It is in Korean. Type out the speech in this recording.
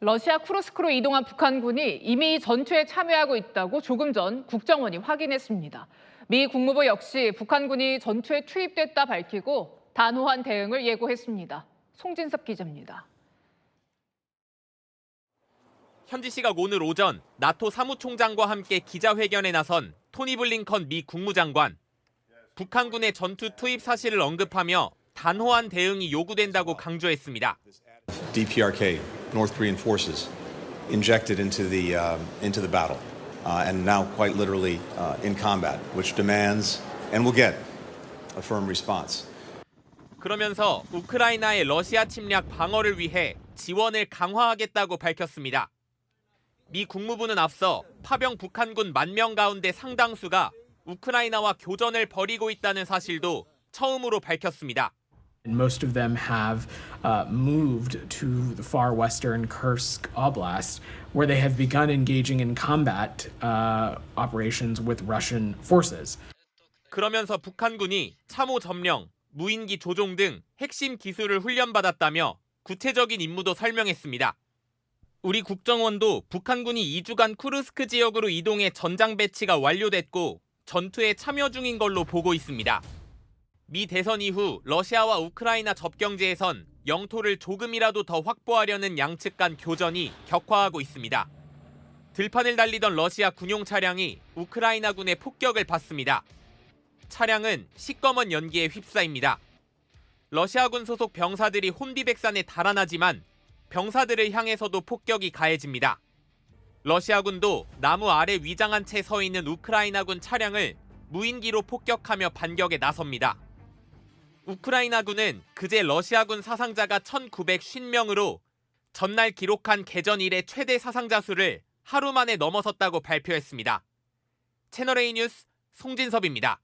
러시아 쿠르스크로 이동한 북한군이 이미 전투에 참여하고 있다고 조금 전 국정원이 확인했습니다. 미 국무부 역시 북한군이 전투에 투입됐다 밝히고 단호한 대응을 예고했습니다. 송진섭 기자입니다. 현지 시각 오늘 오전 나토 사무총장과 함께 기자회견에 나선 토니 블링컨 미 국무장관. 북한군의 전투 투입 사실을 언급하며 단호한 대응이 요구된다고 강조했습니다. DPRK, North Korean forces, injected into the um, into the battle, uh, and now quite literally uh, in combat, which demands and will get a firm response. 그러면서 우크라이나의 러시아 침략 방어를 위해 지원을 강화하겠다고 밝혔습니다. 미 국무부는 앞서 파병 북한군 만 명 가운데 상당수가 우크라이나와 교전을 벌이고 있다는 사실도 처음으로 밝혔습니다. Most of them have uh, moved to the far western Kursk Oblast, where they have begun engaging in combat uh, operations with Russian forces. 그러면서 북한군이 참호 점령, 무인기 조종 등 핵심 기술을 훈련받았다며 구체적인 임무도 설명했습니다. 우리 국정원도 북한군이 2주간 쿠르스크 지역으로 이동해 전장 배치가 완료됐고 전투에 참여 중인 걸로 보고 있습니다. 미 대선 이후 러시아와 우크라이나 접경지에선 영토를 조금이라도 더 확보하려는 양측 간 교전이 격화하고 있습니다. 들판을 달리던 러시아 군용 차량이 우크라이나군의 폭격을 받습니다. 차량은 시꺼먼 연기에 휩싸입니다. 러시아군 소속 병사들이 혼비백산에 달아나지만 병사들을 향해서도 폭격이 가해집니다. 러시아군도 나무 아래 위장한 채 서 있는 우크라이나군 차량을 무인기로 폭격하며 반격에 나섭니다. 우크라이나군은 그제 러시아군 사상자가 1,950명으로 전날 기록한 개전 이래 최대 사상자 수를 하루 만에 넘어섰다고 발표했습니다. 채널A 뉴스 송진섭입니다.